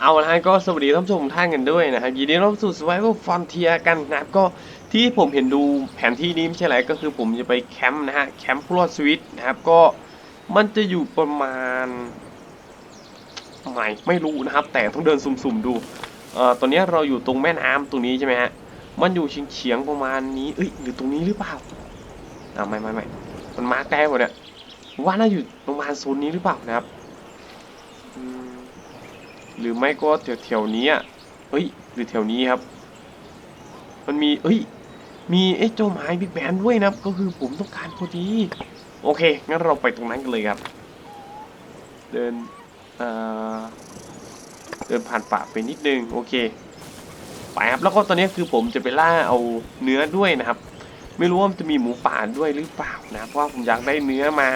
เอาละฮะก็สวัสดีท่านผู้ชมท่านกันด้วยนะครับยินดีต้อนรับสู่ Survival Frontier กันนะครับก็ที่ผมเห็นดูแผนที่นี้ไม่ใช่อะไรก็คือผมจะไปแคมป์นะฮะแคมป์พลอดสวิตนะครับก็มันจะอยู่ประมาณไม่ไม่รู้นะครับ แต่ต้องเดินสุ่มๆดูเอ่อตอนนี้เราอยู่ตรงแม่น้ำตรงนี้ใช่ไหมฮะมันอยู่เฉียงๆประมาณนี้เอ้ยหรือตรงนี้หรือเปล่าอ่าไม่ไม่ไม่มันมาใกล้หมดเนี่ยว่าน่าอยู่ประมาณโซนนี้หรือเปล่านะครับอืม หรือไม่ก็แถวแถวๆนี้เฮ้ย หรือแถวนี้ครับ มันมีเอ้ย มีไอ้เจ้าไม้บิ๊กแบนด้วยนะครับ ก็คือผมต้องการพอดี โอเค งั้นเราไปตรงนั้นกันเลยครับ เดินเอ่อเดินผ่านป่าไปนิดนึง โอเค ไปครับ แล้วก็ตอนนี้คือผมจะไปล่าเอาเนื้อด้วยนะครับ ไม่รู้ว่ามันจะมีหมูป่าด้วยหรือเปล่านะเพราะว่าผมอยากได้เนื้อมา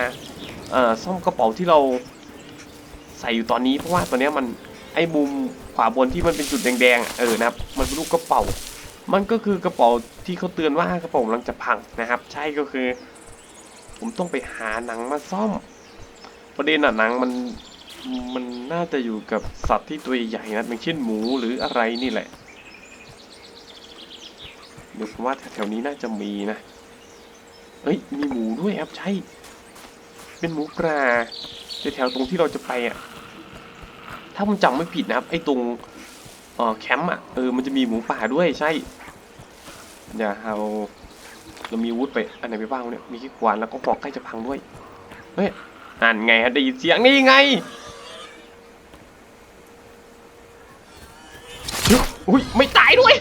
เอ่อซ่อมกระเป๋าที่เราใส่อยู่ตอนนี้เพราะว่าตอนนี้มัน ไอ้มุมขวาบนที่มันเป็นจุดแดงๆ เออนะครับ มันเป็นรูปกระเป๋า มันก็คือกระเป๋าที่เขาเตือนว่ากระเป๋ากำลังจะพังนะครับ ใช่ก็คือ ผมต้องไปหาหนังมาซ่อม ประเด็นอะหนังมันมันน่าจะอยู่กับสัตว์ที่ตัวใหญ่นะอย่างเช่นหมูหรืออะไรนี่แหละเดี๋ยวผมว่าแถวๆนี้น่าจะมีนะ เฮ้ย มีหมูด้วยครับใช่ เป็นหมูปลาแถวๆตรงที่เราจะไปอะ ถ้าผมจำไม่ผิดนะครับ ไอ้ตรงเอ่อแคมป์อะเออมันจะมีหมูป่าด้วยใช่เดี๋ยวเราเรามีวุธไปอันไหนไปบ้างเนี่ยมีขี้ขวานแล้วก็หอกใกล้จะพังด้วยเฮ้ยนั่นไงฮะได้ยินเสียงนี่ไงอุ้ยไม่ตายด้วย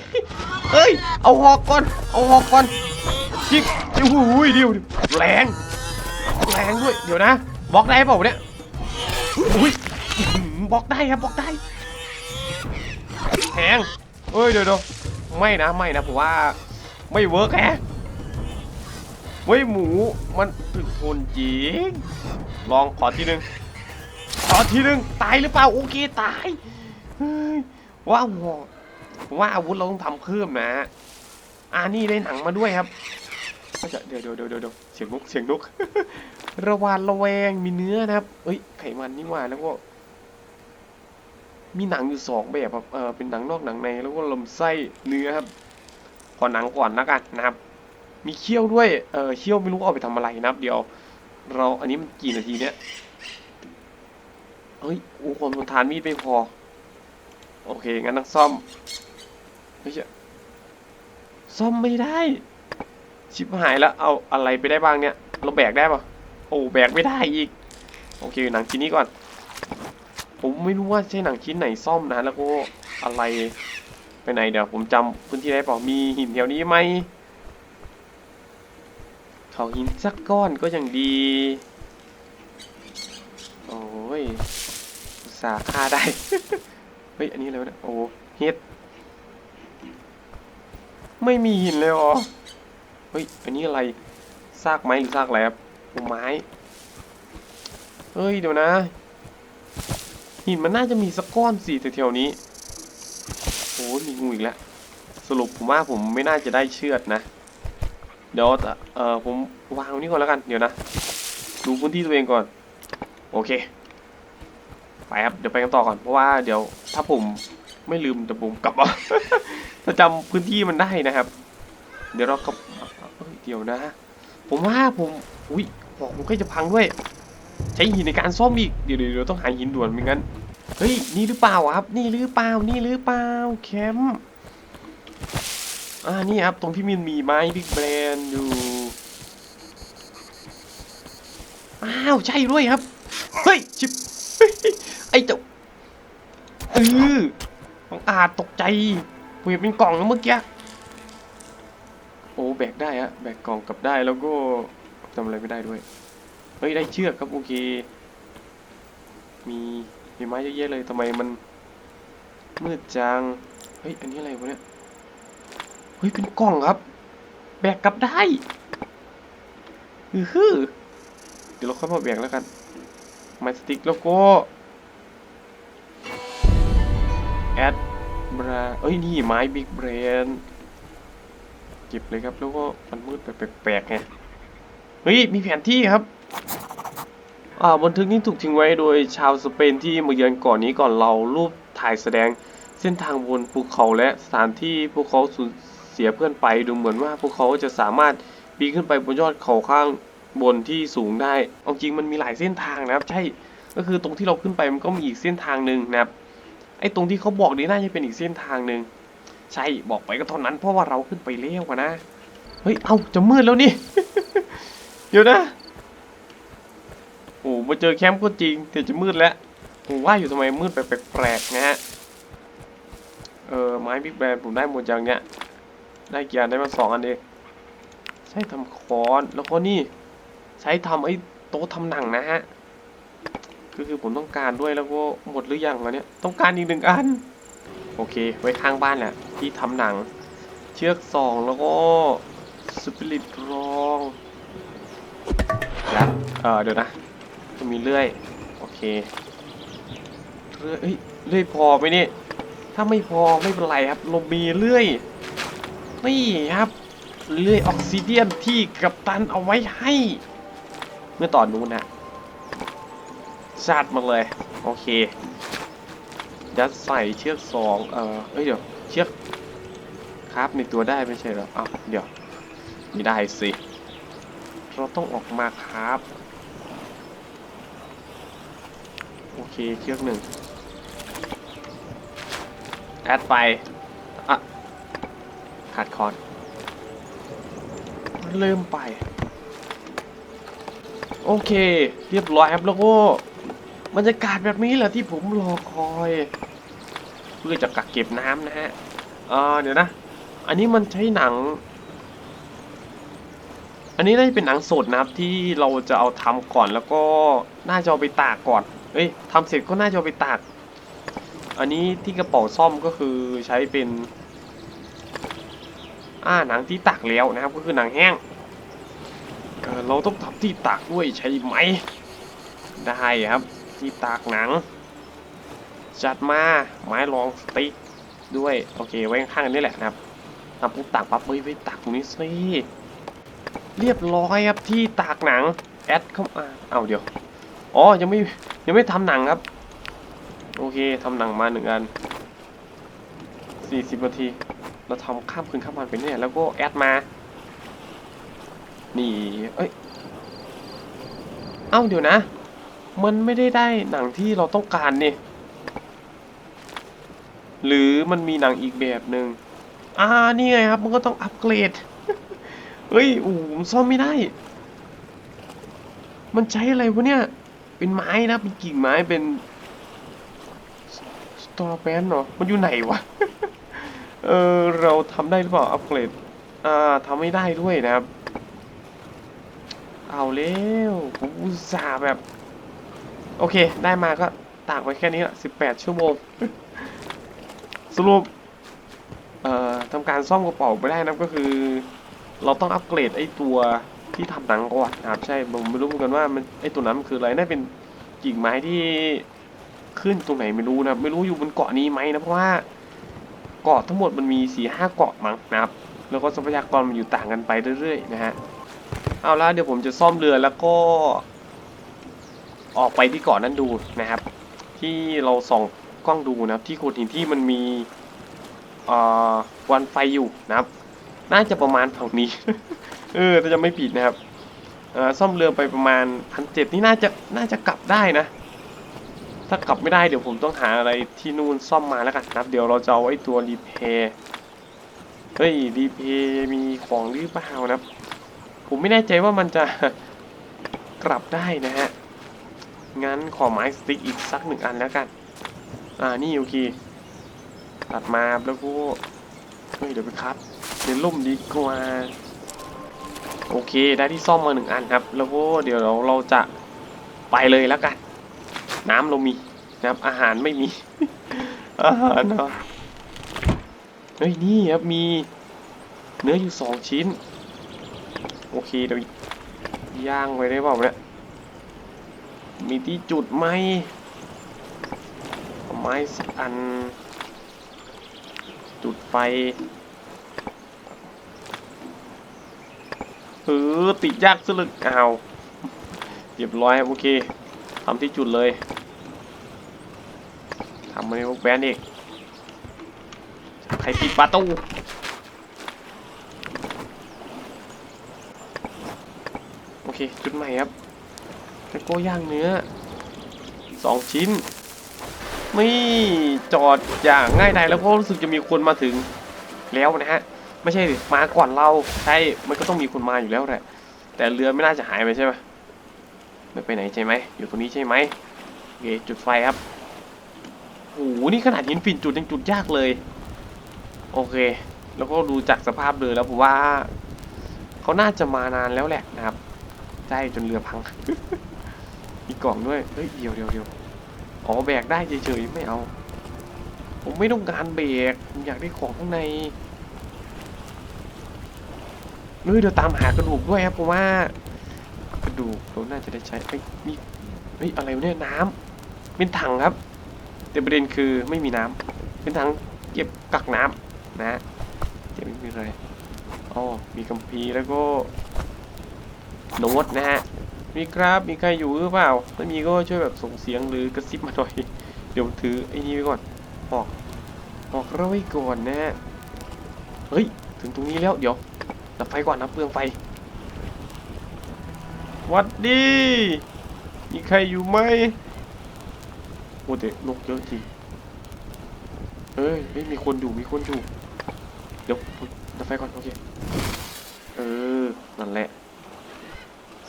เอ้ยเอาหอกก่อนเอาหอกก่อนจิกจิกอุ้ยเดียวแรงแรงด้วยเดี๋ยวนะบล็อกได้เปล่าเนี่ยอุ้ย บล็อกได้ครับบล็อกได้แทงเอ้ยเดี๋ยวเดี๋ยวไม่นะไม่นะผมว่าไม่เวิร์กแฮะเว้ยหมูมันถึกทนจริงลองขอทีหนึ่งขอทีหนึ่งตายหรือเปล่าโอเคตายว้าวผมว่าอาวุธเราต้องทำเพิ่มนะอ่านี่ได้หนังมาด้วยครับเดี๋ยวเดี๋ยวเดี๋ยวเดี๋ยวเสียงนกเสียงนกระวานระแวงมีเนื้อนะครับเอ้ยไขมันนี่หว่าแล้วก็ มีหนังอยู่สองแบบครับเออเป็นหนังนอกหนังในแล้วก็ลำไส้เนื้อครับขอหนังก่อนแล้วกันนะครับ มีเขี้ยวด้วยเออเขี้ยวไม่รู้เอาไปทำอะไรนะครับ เดี๋ยว เราอันนี้มันกี่นาทีเนี่ยเฮ้ยโอ้คนทนทานมีดไม่พอ โอเคงั้นต้องซ่อมเฮ้ยซ่อมไม่ได้ ชิบหายแล้วเอาอะไรไปได้บ้างเนี่ยเราแบกได้ปะโอ้แบกไม่ได้อีก โอเคหนังชิ้นนี้ก่อน ผมไม่รู้ว่าใช่หนังชิ้นไหนซ่อมนะแล้วก็อะไรไปไหนเดี๋ยวผมจำพื้นที่ได้เปล่ามีหินแถวนี้ไหมเขาหินสักก้อนก็ยังดี โอ้ยสาห์ฆ่าได้ เฮ้ย อันนี้อะไรวะโอ้เฮ็ด ไม่มีหินเลยเหรอเฮ้ย อันนี้อะไร ซากไม้หรือซากอะไรครับไม้ เฮ้ย เดี๋ยวนะ หินมันน่าจะมีสักก้อนสิแถวๆนี้โอ้ยมีงูอีกแล้ว สรุปผมว่าผมไม่น่าจะได้เชือดนะ เดี๋ยวแต่เอ่อผมวางตรงนี้ก่อนแล้วกัน เดี๋ยวนะ ดูพื้นที่ตัวเองก่อน โอเค ไปครับ เดี๋ยวไปกันต่อก่อน เพราะว่าเดี๋ยวถ้าผมไม่ลืมแต่ผมกลับมาถ้าจำพื้นที่มันได้นะครับ เดี๋ยวเรากลับเดี๋ยวนะ ผมว่าผม อุ้ยบอกผมก็จะพังด้วย ช้หินในการซ่อมอีก เดี๋ยวเดี๋ยวต้องหาหินด่วนไม่งั้น เฮ้ย นี่หรือเปล่าครับ นี่หรือเปล่า นี่หรือเปล่า แคมป์ อ่า นี่ครับ ตรงที่มันมีไม้บิ๊กแบรนด์อยู่ อ้าว ใช่ด้วยครับ เฮ้ย ชิบเฮ้ยไอ้เจ้าเออของอาตกใจผมเห็นเป็นกล่องแล้วเมื่อกี้ โอ้ แบกได้ฮะแบกกล่องกลับได้แล้วก็ทำอะไรไม่ได้ด้วย เฮ้ยได้เชือกครับโอเค มีมีไม้เยอะแยะเลยทำไมมันมืดจัง เฮ้ยอันนี้อะไรวะเนี่ย เฮ้ยเป็นกล่องครับ แบกกลับได้อือฮือเดี๋ยวเราค่อยมาแบกแล้วกันไม้สติ๊กแล้วก็แอดบราเอ้ยนี่ไม้บิ๊กเบรนเก็บเลยครับแล้วก็มันมืดแปลกๆไงเฮ้ยมีแผนที่ครับ บันทึกนี้ถูกทิ้งไว้โดยชาวสเปนที่มาเยือนเก่อนนี้ก่อนเรารูปถ่ายแสดงเส้นทางบนภูเขาและสถานที่พวกเขาสูญเสียเพื่อนไปดูเหมือนว่าพวกเขาจะสามารถปีนขึ้นไปบนยอดเขาข้างบนที่สูงได้เอาจริงมันมีหลายเส้นทางนะครับ ใช่ก็คือตรงที่เราขึ้นไปมันก็มีอีกเส้นทางหนึ่งนะครับไอ้ตรงที่เขาบอกนี่น่าจะเป็นอีกเส้นทางหนึ่งใช่บอกไปก็เท่านั้นเพราะว่าเราขึ้นไปเร็วกว่านะเฮ้ยเอ้าจะมืดแล้วนี่เดี๋ยวนะ โอ้มาเจอแคมป์ก็จริงแต่จะมืดแล้วผมว่าอยู่ทำไมมืดไปแปลกๆนะฮะ เออไม้บิ๊กแบนผมได้หมดอย่างเนี้ย ได้กี่อันได้มาสองอันเอง ใช้ทำค้อน แล้วก็นี่ ใช้ทำไอ้โต๊ะทำหนังนะฮะคือคือผมต้องการด้วยแล้วก็หมดหรือยังวะเนี่ยต้องการอีกหนึ่งอัน โอเค ไว้ข้างบ้านแหละที่ทำหนัง เชือกสองแล้วก็สปิริตรองแล้วเออเดี๋ยวนะ จะมีเลื่อย โอเคเลื่อยเลื่อยพอไหมนี่ ถ้าไม่พอไม่เป็นไรครับเรามีเลื่อย นี่ครับ เลื่อยออกซิเดียนที่กัปตันเอาไว้ให้ เมื่อตอนนู้นนะชาดมาเลย โอเคยัดใส่เชือกสองเออเอ้ยเดี๋ยว เชือกครับในตัวได้ไม่ใช่หรออ้าวเดี๋ยวม่ได้สิ เราต้องออกมาครับ โอ เคเชือกหนึ่งแอดไปอะขาดคอนเริ่มไป โอเค เรียบร้อยครับแล้วก็บรรยากาศแบบนี้แหละที่ผมรอคอย เพื่อจะกักเก็บน้ำนะฮะเออเดี๋ยวนะ อันนี้มันใช้หนัง อันนี้น่าจะเป็นหนังสดนะครับที่เราจะเอาทำก่อนแล้วก็น่าจะเอาไปตากก่อน เอ้ยทำเสร็จก็น่าจะไปตาก อันนี้ที่กระเป๋าซ่อมก็คือใช้เป็น อ่าหนังที่ตากแล้วนะครับ ก็คือหนังแห้งเออเราต้องทำที่ตากด้วยใช่ไหม ได้ครับ ที่ตากหนัง จัดมาไม้รองสติ๊กด้วย โอเค ไว้ข้างนี่แหละนะครับทำปุ๊บตากปั๊บเฮ้ยไปตากตรงนี้สิเรียบร้อยครับที่ตากหนัง แอดเข้ามาเอาเดี๋ยว อ๋อ ยังไม่ยังไม่ทำหนังครับ โอเคทำหนังมาหนึ่งอันสี่สิบนาที เราทำข้ามคืนข้ามวันไปเนี่ยแล้วก็แอดมา นี่ เอ้ย เอ้าเดี๋ยวนะ มันไม่ได้ได้หนังที่เราต้องการนี่ หรือมันมีหนังอีกแบบหนึ่งอ่า นี่ไงครับ มันก็ต้องอัปเกรด เฮ้ย อู๋ซ่อมไม่ได้ มันใช้อะไรวะเนี่ย เป็นไม้นะ เป็นกิ่งไม้เป็นสตอร์แปนเหรอมันอยู่ไหนวะ เออ เราทำได้หรือเปล่า อัปเกรด อ่าทำไม่ได้ด้วยนะครับ เอาเร็วอุตส่าห์แบบ โอเค ได้มาก็ตากไว้แค่นี้ละสิบแปดชั่วโมง สรุป เอ่อทำการซ่อมกระเป๋าไปได้นะก็คือ เราต้องอัปเกรดไอ้ตัว ที่ทำหนังก่อนนะครับ ใช่ผมไม่รู้เหมือนกันว่ามันไอตัวนั้นมันคืออะไรน่าเป็นกิ่งไม้ที่ขึ้นตรงไหนไม่รู้นะครับ ไม่รู้อยู่บนเกาะนี้ไหมนะเพราะว่าเกาะทั้งหมดมันมีสี่ห้าเกาะมั้งนะครับ แล้วก็ทรัพยากรมันอยู่ต่างกันไปเรื่อยๆนะฮะเอาละเดี๋ยวผมจะซ่อมเรือแล้วก็ ออกไปที่เกาะนั้นดูนะครับ ที่เราส่องกล้องดูนะครับ ที่โขดหินที่มันมีอ่อวันไฟอยู่นะครับ น่าจะประมาณฝั่งนี้ เออถ้าจะไม่ผิดนะครับอ่อซ่อมเรือไปประมาณพันเจ็ดนี่น่าจะน่าจะกลับได้นะ ถ้ากลับไม่ได้เดี๋ยวผมต้องหาอะไรที่นู่นซ่อมมาแล้วกันนะครับ เดี๋ยวเราจะเอาไอ้ตัวรีเพย์เฮ้ยรีเพย์มีของหรือเปล่านะครับผมไม่แน่ใจว่ามันจะกลับได้นะฮะงั้นขอไม้สติ๊กอีกสักหนึ่งอันแล้วกัน อ่านี่โอเคตัดมาแล้วก็เฮ้ยเดี๋ยวไปครับเดี๋ยวล่มดีกว่า โอเคได้ที่ซ่อมมาหนึ่งอันครับ แล้วก็เดี๋ยวเราเราจะไปเลยแล้วกัน น้ำเรามีนะครับ อาหารไม่มี อาหารเนาะเฮ้ยนี่ครับมีเนื้ออยู่สองชิ้น โอเคเดี๋ยวย่างไว้ได้เปล่าเนี่ยมีที่จุดไหมไม้สักอัน จุดไฟ เออติดยากสุดเลยอ้าเรียบร้อยครับโอเคทำที่จุดเลยทำมาในพวกแบนอีกใครปิดประตูโอเค จุดใหม่ครับแล้วก็ย่างเนื้อสองชิ้น ไม่จอดอย่างง่ายดายแล้วก็รู้สึกจะมีคนมาถึงแล้วนะฮะ ไม่ใช่ดิมาก่อนเราใช่มันก็ต้องมีคนมาอยู่แล้วแหละแต่เรือไม่น่าจะหายไปใช่ไหมไม่ไปไหนใช่ไหมอยู่ตรงนี้ใช่ไหมโอเคจุดไฟครับโอ้โหนี่ขนาดหินฝิ่นจุดยังจุดยากเลย โอเค แล้วก็ดูจากสภาพเรือแล้วผมว่าเขาน่าจะมานานแล้วแหละนะครับใช่จนเรือพังมีกล่องด้วยเฮ้ยเดี๋ยวเดี๋ยวเดี๋ยวอ๋อแบกได้เฉยๆไม่เอา ผมไม่ต้องการเบรกผมอยากได้ของข้างใน เฮ้ยเดี๋ยวตามหากระดูกด้วยครับผมว่ากระดูกเราน่าจะได้ใช้เฮ้ยมีเฮ้ยอะไรเนี่ยน้ำเป็นถังครับ แต่ประเด็นคือไม่มีน้ำเป็นถังเก็บกักน้ำนะฮะเดี๋ยวไม่มีอะไรอ๋อมีคัมภีร์แล้วก็โน้ตนะฮะมีครับมีใครอยู่หรือเปล่าถ้ามีก็ช่วยแบบส่งเสียงหรือกระซิบมาหน่อยเดี๋ยวถือไอ้นี่ไว้ก่อนออกออกเราไว้ก่อนนะฮะเฮ้ยถึงตรงนี้แล้วเดี๋ยว ดับไฟก่อนนะเปลืองไฟหวัดดีมีใครอยู่ไหมโอ้แต่นกเยอะจริงเฮ้ยเฮ้ยมีคนอยู่มีคนอยู่ เดี๋ยวดับไฟก่อนโอเค เออ นั่นแหละ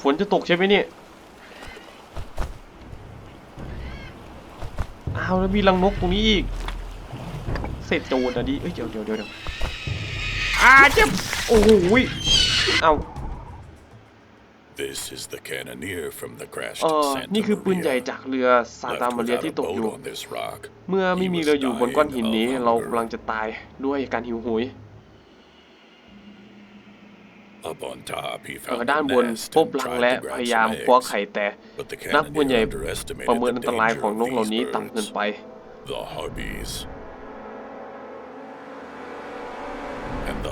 ฝนจะตกใช่ไหมเนี่ยอ้าวแล้วมีรังนกตรงนี้อีก เสร็จโจรอะดิเอ้ยเดี๋ยวเดี๋ยวเดี๋ยวเดี๋ยวอ่าเจ็บ โอ้โหยเอ้า This is the cannoneer from the crashed เออ Santa นี่คือปืนใหญ่ Maria. จากเรือซานตา Left มาเรีย without ที่ a ตกอยู่ boat on this rock. เมื่อไม่มีเรืออยู่บนก้อนหินนี้ เรากำลังจะตายด้วยการหิวโหย Up on top, he เออ found ด้าน a บน nest พบ and รัง tried และ to grab พยายาม some คว้า eggs. ไข่แต่ But the นักปืนใหญ่ cannoneer ประเมิน underestimated อั the นตราย danger ของนก of เหล่า these นี้ต่ำเกิน birds. ไป The harpies. And the harpies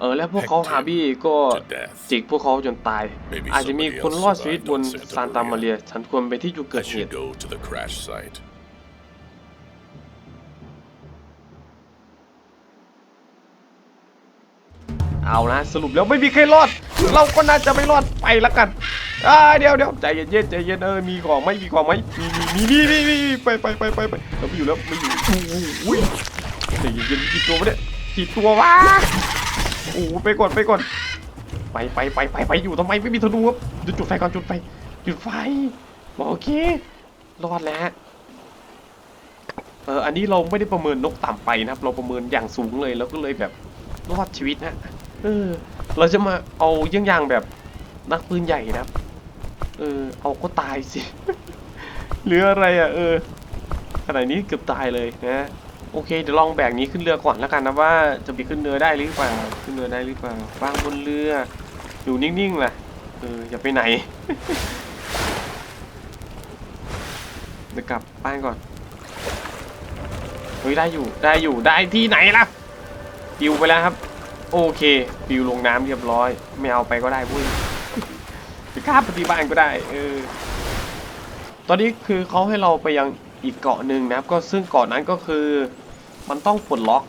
เออและพวกเขา pecked ฮา him บี้ก็ to death. จิกพวกเขาจนตาย Maybe อาจจะมี somebody คนรอดชีวิตบน else survived on ซานตา Santa มาเรีย ฉันควรไปที่จุดเกิ I ดเห should ตุ go to the crash site. เอานะสรุปแล้วไม่มีใครรอด เราก็น่าจะไม่รอดไปละกันอ่าเดี๋ยวเดี๋ยวใจเย็นๆใจเย็นเออมีของไหมมีของไหมมีมีมีมีมีมีไปไปไปไปไปเราไม่อยู่แล้วไม่อยู่โอ้โหใจเย็นๆกี่ตัววะเนี่ย กี่ตัววะโอ้ไปก่อนไปก่อนไปไปไปไปไปอยู่ทำไมไม่มีธนูครับจุดจุดไฟก่อนจุดไฟจุดไฟโอเครอดแล้วฮะเอออันนี้เราไม่ได้ประเมินนกต่ำไปนะครับ เราประเมินอย่างสูงเลยแล้วก็เลยแบบรอดชีวิตนะเออ เราจะมาเอาเยี่ยงอย่างแบบนักปืนใหญ่นะครับ เออ เอาก็ตายสิเหลืออะไรอะ เออขนาดนี้เกือบตายเลยนะ โอเคเดี๋ยวลองแบกนี้ขึ้นเรือก่อนแล้วกันนะว่าจะไปขึ้นเรือได้หรือเปล่าขึ้นเรือได้หรือเปล่าวางบนเรือ อยู่นิ่งๆล่ะเอออย่าไปไหนเดี๋ยวกลับบ้านก่อนเฮ้ยได้อยู่ได้อยู่ได้ที่ไหนล่ะปิวไปแล้วครับ โอเคปิวลงน้ำเรียบร้อย ไม่เอาไปก็ได้พุ้ยไปฆ่าปฏิบัติก็ได้เออตอนนี้คือเขาให้เราไปยัง อีกเกาะหนึ่งนะครับ ก็ซึ่งเกาะนั้นก็คือมันต้องปลดล็อก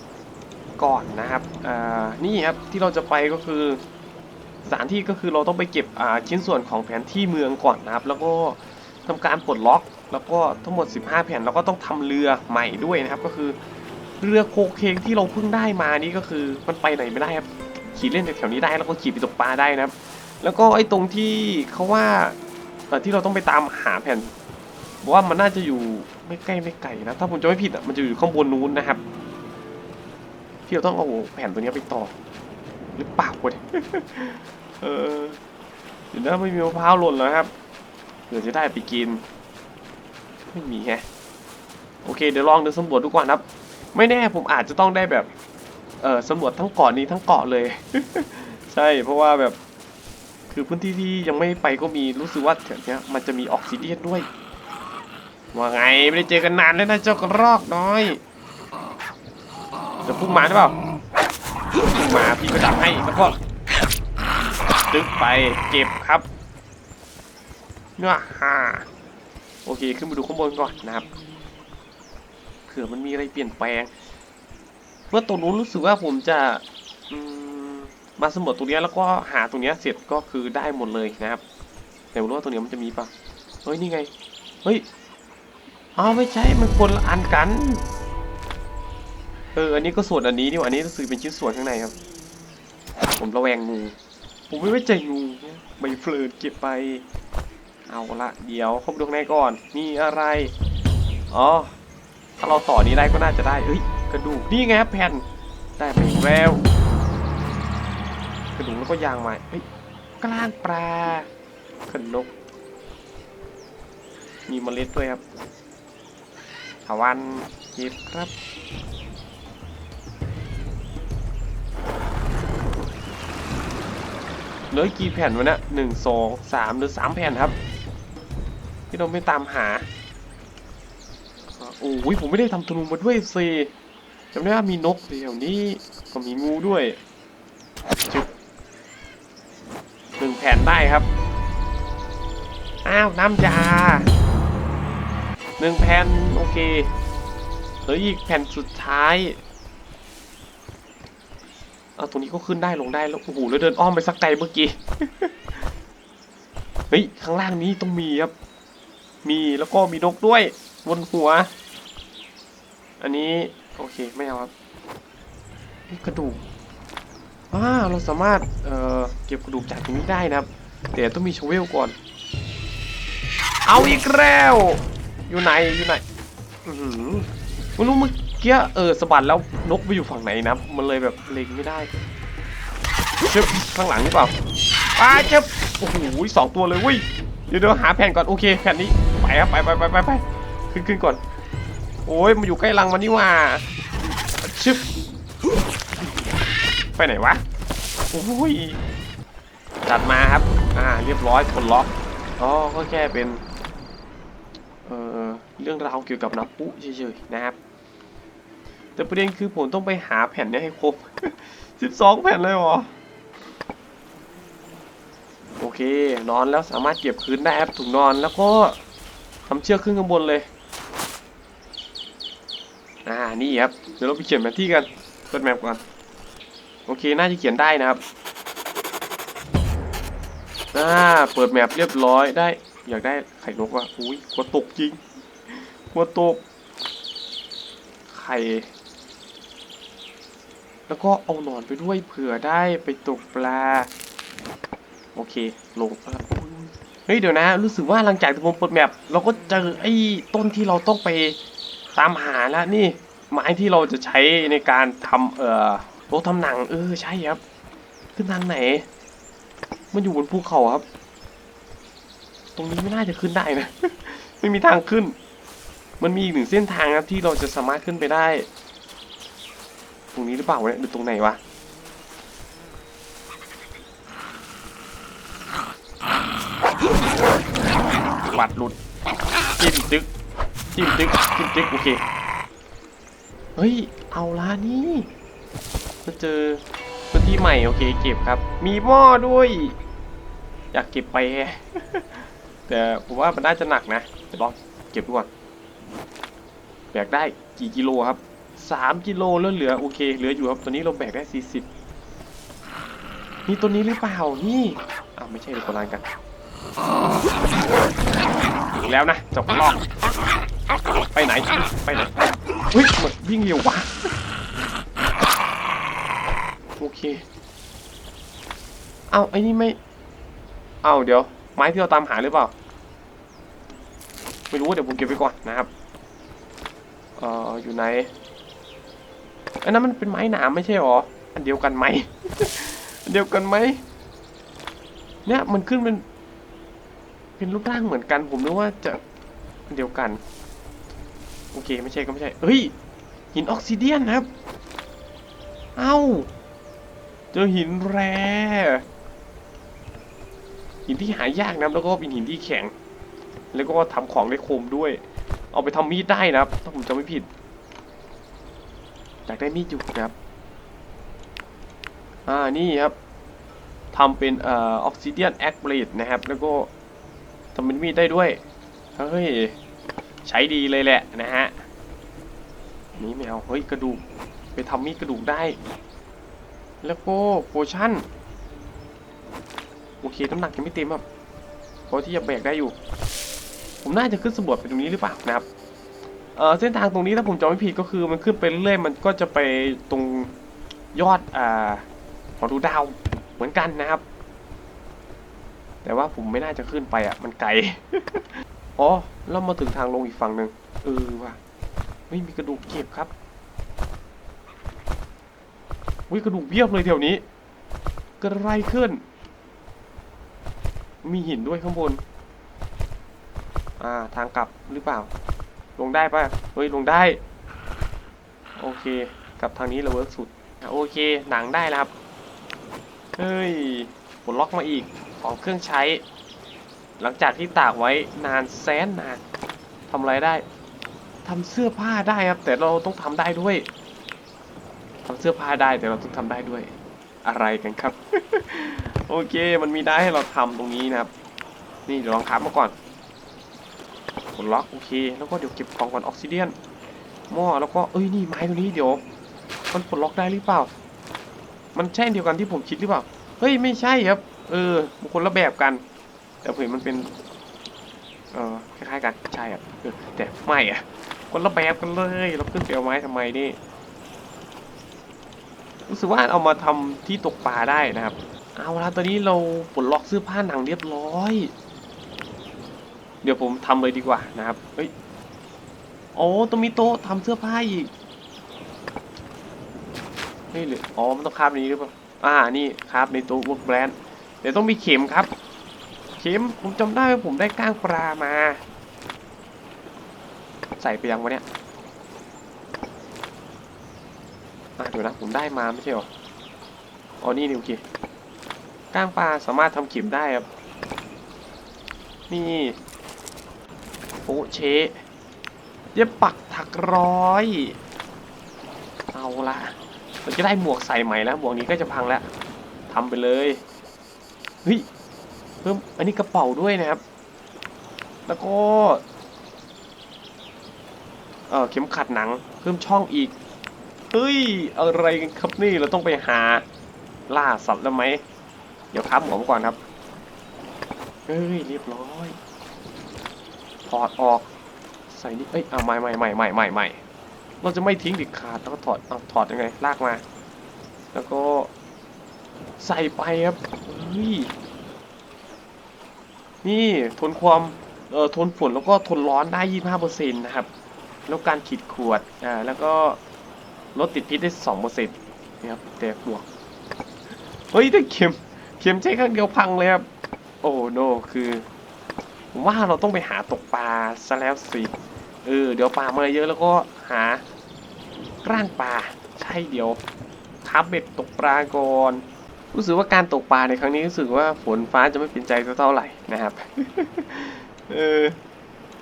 ก่อนนะครับอ่านี่ครับที่เราจะไปก็คือสถานที่ก็คือเราต้องไปเก็บชิ้นส่วนของแผนที่เมืองก่อนนะครับ แล้วก็ทำการปลดล็อกแล้วก็ทั้งหมด 15 แผ่นแล้วก็ต้องทำเรือใหม่ด้วยนะครับ ก็คือเรือโคเคงที่เราเพิ่งได้มานี่ก็คือมันไปไหนไม่ได้ครับขี่เล่นแถวๆนี้ได้แล้วก็ขี่ไปตกปลาได้นะครับ แล้วก็ไอ้ตรงที่เขาว่าที่เราต้องไปตามหาแผ่นว่ามันน่าจะอยู่ ไม่ใกล้ไม่ไกลนะ ถ้าผมจะไม่ผิดอะมันจะอยู่ข้างบนนู้นนะครับ ที่เราต้องเอาแผ่นตัวนี้ไปต่อ หรือเปล่าวะเนี่ยเออเดี๋ยวนะไม่มีมะพร้าวหล่นแล้วครับเผื่อจะได้ไปกิน ไม่มีแฮะโอเคเดี๋ยวลองเดินสำรวจดูก่อนครับ ไม่แน่ผมอาจจะต้องได้แบบ เออสำรวจทั้งเกาะนี้ทั้งเกาะเลย ใช่เพราะว่าแบบ คือพื้นที่ที่ยังไม่ไปก็มีรู้สึกว่าแถวนี้มันจะมีออกซิเดียนด้วย ว่าไงไม่ได้เจอกันนานแล้วนะเจ้ากระรอกน้อยจะพุ่งมาหรือเปล่าพุ่งมาพี่ก็ดับให้แล้วก็ดึกไปเก็บครับเนื้อฮ่าโอเคขึ้นไปดูข้างบนก่อนนะครับเผื่อมันมีอะไรเปลี่ยนแปลงเมื่อตรงนู้นรู้สึกว่าผมจะมาสำรวจตรงนี้แล้วก็หาตรงนี้เสร็จก็คือได้หมดเลยนะครับ แต่ไม่รู้ว่าตรงนี้มันจะมีปะเฮ้ยนี่ไง เฮ้ย อ้าไม่ใช่ มันคนละอันกัน เออ อันนี้ก็ส่วนอันนี้นี่หว่าอันนี้รู้สึกเป็นชิ้นส่วนข้างในครับ ผมระแวงงู ผมไม่ไว้ใจงูใบเฟิร์นเก็บไป เอาละ เดี๋ยวเข้าไปดูข้างในก่อน มีอะไร อ๋อ ถ้าเราต่อนี้ได้ก็น่าจะได้เอ้ย กระดูก นี่ไงครับแผ่น ได้ไปอีกแล้ว กระดูกแล้วก็ยางไม้เฮ้ย กล้างปลาขนนก มีเมล็ดด้วยครับ ถาวันเก็บครับ เหลือกี่แผ่นวะเนี่ยหนึ่งสองสามหรือสามแผ่นครับ ที่เราไม่ตามหาโอ้ยผมไม่ได้ทำธนูมาด้วยสิจำได้ว่ามีนกเดี๋ยวนี้ก็มีงูด้วยจุดหนึ่งแผ่นได้ครับ อ้าว น้ำยา หนึ่งแผ่นโอเคเหลืออีกแผ่นสุดท้ายเอาตรงนี้ก็ขึ้นได้ลงได้แล้วโอ้โหแล้วเดินอ้อมไปสักไกลเมื่อกี้เฮ้ยข้างล่างนี้ต้องมีครับ มีแล้วก็มีนกด้วยบนหัว อันนี้โอเคไม่เอาครับกระดูกอ่าเราสามารถเอ่อเก็บกระดูกจากตรงนี้ได้นะครับแต่ต้องมีชเวลก่อน เอาอีกแล้ว อยู่ไหนอยู่ไหนอือหือไม่รู้เมื่อกี้เออสะบัดแล้วนกไปอยู่ฝั่งไหนนะมันเลยแบบเล็งไม่ได้ชึบข้างหลังหรือเปล่าป้าชึบโอ้โหสองตัวเลยเว้ยเดี๋ยวเดี๋ยวหาแผ่นก่อนโอเคแผ่นนี้ไปครับไปไปไปไปไปขึ้นขึ้นก่อน โอ้ยมันอยู่ใกล้รังมันนี่หว่าชึบไปไหนวะโอ้ยจัดมาครับ อ่า เรียบร้อยคนล็อกอ๋อก็แค่เป็น เอ่อ เรื่องราวเกี่ยวกับน้ำพุเฉยๆนะครับ แต่ประเด็นคือผมต้องไปหาแผ่นนี้ให้ครบ 12 แผ่นเลยเหรอ โอเค นอนแล้วสามารถเก็บคืนได้ครับถุงนอนแล้วก็ทำเชือกขึ้นข้างบนเลย อ่า นี่ครับ เดี๋ยวเราไปเขียนแผนที่กันเปิดแมปก่อน โอเค น่าจะเขียนได้นะครับอ่าเปิดแมปเรียบร้อยได้ อยากได้ไข่นกว่ะอุ้ยกลัวตกจริง กลัวตก ไข่ แล้วก็เอาหนอนไปด้วยเผื่อได้ไปตกปลา โอเคลงเฮ้ยเดี๋ยวนะ รู้สึกว่าหลังจากที่ผมเปิดแมปเราก็เจอไอ้ต้นที่เราต้องไปตามหาแล้วนี่ ไม้ที่เราจะใช้ในการทำเอ่อโต๊ะทำหนัง เออใช่ครับ ขึ้นทางไหน มันอยู่บนภูเขาครับ ตรงนี้ไม่น่าจะขึ้นได้นะ ไม่มีทางขึ้น มันมีอีกหนึ่งเส้นทางครับที่เราจะสามารถขึ้นไปได้ ตรงนี้หรือเปล่าวะเนี่ยหรือตรงไหนวะบัดหลุดจิ้มจึกจิ้มจึกจิ้มจึกโอเคเฮ้ยเอาละนี่มาเจอพื้นที่ใหม่โอเคเก็บครับ มีหม้อด้วย อยากเก็บไปแฮะแต่ผมว่ามันน่าจะหนักนะเดี๋ยวลองเก็บดูก่อน แบกได้กี่กิโลครับสามกิโลแล้วเหลือโอเค เหลืออยู่ครับตัวนี้เราแบกได้สี่สิบนี่ตัวนี้หรือเปล่านี่อ้าวไม่ใช่เดี๋ยวคนละกันอีกแล้วนะจบรอบไปไหนไปไหนเฮ้ยเหมือนวิ่งเร็ววะโอเคเอ้าไอ้นี่ไม่เอ้าเดี๋ยวไม้ที่เราตามหาหรือเปล่า ไม่รู้เดี๋ยวผมเก็บไว้ก่อนนะครับ เอ่ออยู่ไหน อันนั้นมันเป็นไม้หนามไม่ใช่หรอ อันเดียวกันไหมอันเดียวกันไหม เนี่ยมันขึ้นเป็น เป็นรูปร่างเหมือนกัน ผมนึกว่าจะอันเดียวกัน โอเคไม่ใช่ก็ไม่ใช่ เฮ้ยหินออกซิเดียนครับ เอ้า เจอหินแร่หินที่หายากนะแล้วก็เป็นหินที่แข็ง แล้วก็ทำของได้คมด้วย เอาไปทำมีดได้นะครับถ้าผมจำไม่ผิดอยากได้มีดอยู่นะครับอ่านี่ครับทำเป็นเอ่อออกซิเดียนแอคเบลดนะครับ แล้วก็ทำเป็นมีดได้ด้วยเฮ้ยใช้ดีเลยแหละนะฮะนี้ไม่เอาเฮ้ยกระดูกไปทำมีดกระดูกได้ แล้วก็โพชั่นโอเคน้ำหนักยังไม่เต็มครับพอที่จะแบกได้อยู่ ผมน่าจะขึ้นสำรวจไปตรงนี้หรือเปล่านะครับเออเส้นทางตรงนี้ถ้าผมจำไม่ผิดก็คือมันขึ้นไปเรื่อยๆมันก็จะไปตรงยอดอ่าหอดูดาวเหมือนกันนะครับ แต่ว่าผมไม่น่าจะขึ้นไปอะ มันไกลอ๋อแล้วมาถึงทางลงอีกฝั่งหนึ่งเออว่ะไม่มีกระดูกเก็บครับวิกระดูกเบี้ยบเลยแถวนี้กิดอะไรขึ้น มีหินด้วยข้างบน อ่า ทางกลับหรือเปล่า ลงได้ปะเฮ้ย ลงได้ โอเค กลับทางนี้เราเวิร์กสุด โอเค หนังได้แล้วครับ เฮ้ยปลดล็อกมาอีก ของเครื่องใช้ หลังจากที่ตากไว้นานแสนนานทำอะไรได้ ทำเสื้อผ้าได้ครับ แต่เราต้องทำได้ด้วยทำเสื้อผ้าได้แต่เราต้องทำได้ด้วย อะไรกันครับ โอเค มันมีได้ให้เราทำตรงนี้นะครับ นี่เดี๋ยวลองคับมาก่อน ดล็อกโอเค แล้วก็เดี๋ยวเก็บของก่อนออกซิเดียนหม้อแล้วก็เอ้ยนี่ไม้ตัวนี้เดี๋ยว มันปลดล็อกได้หรือเปล่า มันใช่เดียวกันที่ผมคิดหรือเปล่า เฮ้ยไม่ใช่ครับ เออคนละแบบกัน แต่ผมเห็นมันเป็น เออคล้ายๆกันใช่ครับแต่ไม่อะคนละแบบกันเลยเราขึ้นไปเอาไม้ทำไมนี่รู้สึกว่าเอามาทำที่ตกปลาได้นะครับ เอาละตอนนี้เราปลดล็อกเสื้อผ้าหนังเรียบร้อย เดี๋ยวผมทำเลยดีกว่านะครับ เฮ้ย โอ้ต้องมีโต๊ะทำเสื้อผ้าอีกเฮ้ยหรืออ๋อ มันต้องคาบนี้หรือเปล่า อ่า นี่คาบในโต๊ะ work brand เดี๋ยวต้องมีเข็มครับ เข็ม ผมจำได้ว่าผมได้ก้างปลามา ใส่ไปยังวะเนี่ยอะเดี๋ยวนะ ผมได้มาไม่ใช่หรอ อ๋อ นี่นี่โอเคก้างปลาสามารถทำเข็มได้ครับ นี่ โปะเชเย็บปักถักร้อย เอาละเราจะได้หมวกใส่ใหม่แล้วหมวกนี้ก็จะพังแล้วทำไปเลยเฮ้ยเพิ่มอันนี้กระเป๋าด้วยนะครับ แล้วก็เออเข็มขัดหนังเพิ่มช่องอีกเฮ้ยอะไรกันครับนี่เราต้องไปหาล่าสัตว์แล้วไหมเดี๋ยวครับหมอมก่อนครับเฮ้ยเรียบร้อย ถอดออก ใส่นี่เอ้ยเอาไม่ไม่ไม่ไม่ไม่ไม่เราจะไม่ทิ้งเด็ดขาดแล้วก็ถอดเอาถอดยังไงลากมา แล้วก็ใส่ไปครับเฮ้ยนี่ทนความเอ่อทนฝนแล้วก็ทนร้อนได้ 25%นะครับ แล้วการขีดขวดอ่าแล้วก็ลดติดพิษได้ 2%นะครับแต่บวกเฮ้ยแต่เข็มเข็มใช้ครั้งเดียวพังเลยครับ โอ้โนคือ ผมว่าเราต้องไปหาตกปลาซะแล้วสิเออเดี๋ยวปลามาเยอะแล้วก็หากล้างปลาใช่เดี๋ยวทับเบ็ดตกปลาก่อนรู้สึกว่าการตกปลาในครั้งนี้รู้สึกว่าฝนฟ้าจะไม่เป็นใจเท่าไหร่นะครับเออ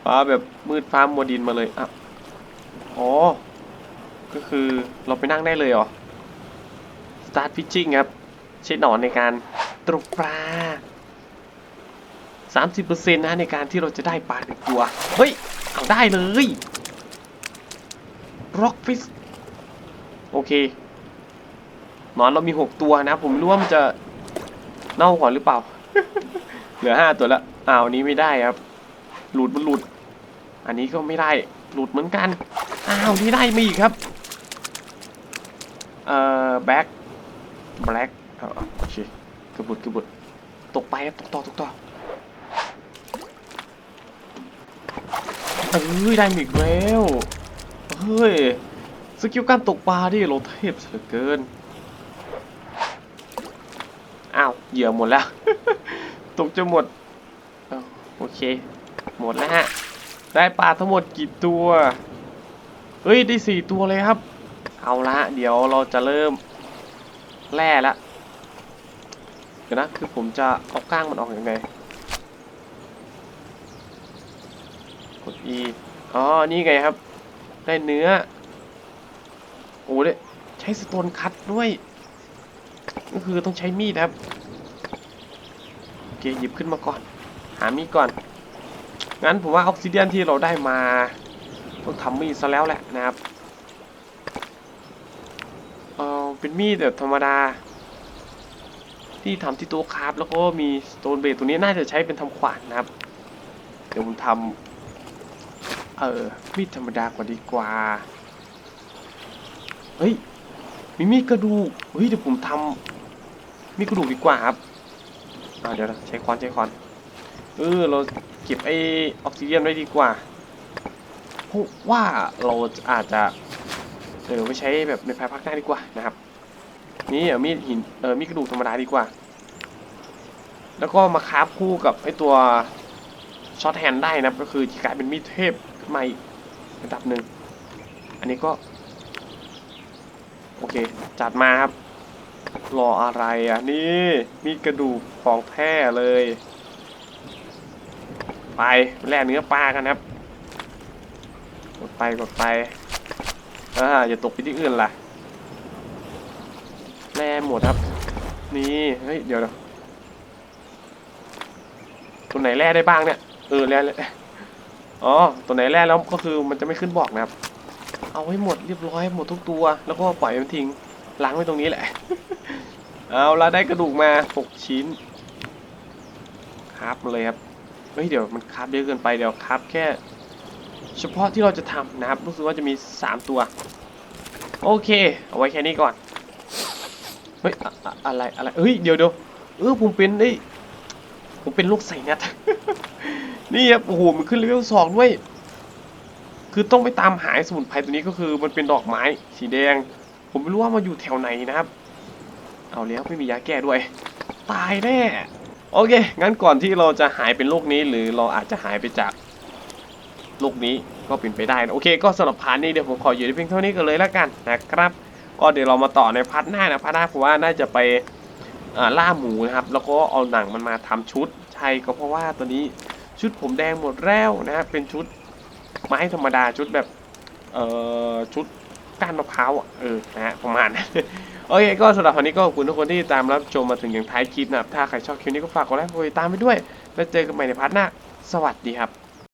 ฟ้าแบบมืดฟ้ามัวดินมาเลยอะอ๋อก็คือเราไปนั่งได้เลยเหรอ start fishing ครับใช้หนอนในการตกปลา 30%นะในการที่เราจะได้ปลาหนึ่งตัว เฮ้ย เอาได้เลย r o c k f i s โอเคหนอนเรามี 6 ตัวนะ ผมไม่รู้ว่ามันจะเน่าก่อนหรือเปล่า เหลือ 5 ตัวแล้วอ้าวนี้ไม่ได้ครับ หลุดมันหลุด อันนี้ก็ไม่ได้ หลุดเหมือนกัน อ้าวนี่ได้มาอีกครับ เอ่อแบ็คแบล็คโอเคกระบุดกระบุดตกไปครับตกต่อตกต่อ เอ้ยได้มาอีกแล้วเฮ้ยสกิลการตกปลาที่โรเทพเหลือเกินอ้าวเหยื่อหมดแล้ว ตกจะหมดอโอเค หมดแล้วฮะ ได้ปลาทั้งหมดกี่ตัวเฮ้ยได้สี่ตัวเลยครับ เอาละเดี๋ยวเราจะเริ่มแร่ละเดี๋ยวนะคือผมจะเอาก้างมันออกยังไง ด E อ๋อ นี่ไงครับ ได้เนื้อ โอ้ได้ใช้สโตนคัตด้วย ก็คือต้องใช้มีดครับ โอเค หยิบขึ้นมาก่อน หามีดก่อน งั้นผมว่าออกซิเดียนที่เราได้มา ต้องทำมีดซะแล้วแหละนะครับเออเป็นมีดแบบธรรมดา ที่ทำที่โต๊ะคราฟแล้วก็มีสโตนเบดตัวนี้น่าจะใช้เป็นทำขวานนะครับ เดี๋ยวผมทำ เออ มีดธรรมดากว่าดีกว่า เฮ้ย มีมีดกระดูก เฮ้ยเดี๋ยวผมทำมีดกระดูกดีกว่าครับอ่าเดี๋ยวนะใช้ค้อนใช้ค้อน เออ เราเก็บไอออกซิเจนไว้ดีกว่าเพราะว่าเราอาจจะ เออไปใช้แบบในภายภาคหน้าดีกว่านะครับ นี่เอามีดหิน เออมีดกระดูกธรรมดาดีกว่า แล้วก็มาคราฟคู่กับไอตัวช็อตแฮนได้นะก็คือจะกลายเป็นมีดเทพ มาอีกระดับหนึ่ง อันนี้ก็ โอเค จัดมาครับ รออะไรอะ นี่มีกระดูกของแท้เลย ไปแล่เนื้อปลากันครับกดไปกดไปอ่าอย่าตกไปที่อื่นล่ะแล่หมดครับ นี่เฮ้ยเดี๋ยวเดี๋ยวตัวไหนแร่ได้บ้างเนี่ย เออแร่แร่ อ๋อ ตัวไหนแร่แล้วก็คือมันจะไม่ขึ้นบอกนะครับ เอาให้หมดเรียบร้อยหมดทุกตัว แล้วก็ปล่อยมันทิ้งล้างไว้ตรงนี้แหละ เอาละได้กระดูกมาหกชิ้นครับเลยครับ เฮ้ยเดี๋ยวมันคราฟเยอะเกินไปเดี๋ยวคราฟแค่ เฉพาะที่เราจะทำนะครับ รู้สึกว่าจะมี3ตัว โอเค เอาไว้แค่นี้ก่อน เฮ้ยอะอะไรอะไรเฮ้ยเดี๋ยวเดี๋ยวเออผมเป็นไอ้ ผมเป็นลูกใส่งัดนี่ครับโอ้โหมันขึ้นเลเวลสองด้วย คือต้องไปตามหาสมุนไพรตัวนี้ก็คือมันเป็นดอกไม้สีแดง ผมไม่รู้ว่ามันอยู่แถวไหนนะครับ เอาแล้วไม่มียาแก้ด้วย ตายแน่โอเค งั้นก่อนที่เราจะหายเป็นโรคนี้หรือเราอาจจะหายไปจากโรคนี้ก็เป็นไปได้นะโอเค ก็สำหรับพาร์ทนี้เดี๋ยวผมขออยู่ในเพียงเท่านี้กันเลยแล้วกันนะครับ ก็เดี๋ยวเรามาต่อในพาร์ทหน้านะพาร์ทหน้าผมว่าน่าจะไป ล่าหมูนะครับ แล้วก็เอาหนังมันมาทำชุด ใช่ก็เพราะว่าตัวนี้ชุดผมแดงหมดแล้วนะครับเป็นชุดไม้ธรรมดาชุดแบบเอ่อชุดก้านมะพร้าวอะเออนะฮะประมาณโอเคก็สำหรับวันนี้ก็ขอบคุณทุกคนที่ตามรับชมมาถึงอย่างท้ายคลิปนะครับ ถ้าใครชอบคลิปนี้ก็ฝากกดไลค์กดติดตามไปด้วย แล้วเจอกันใหม่ในพาร์ทหน้า สวัสดีครับ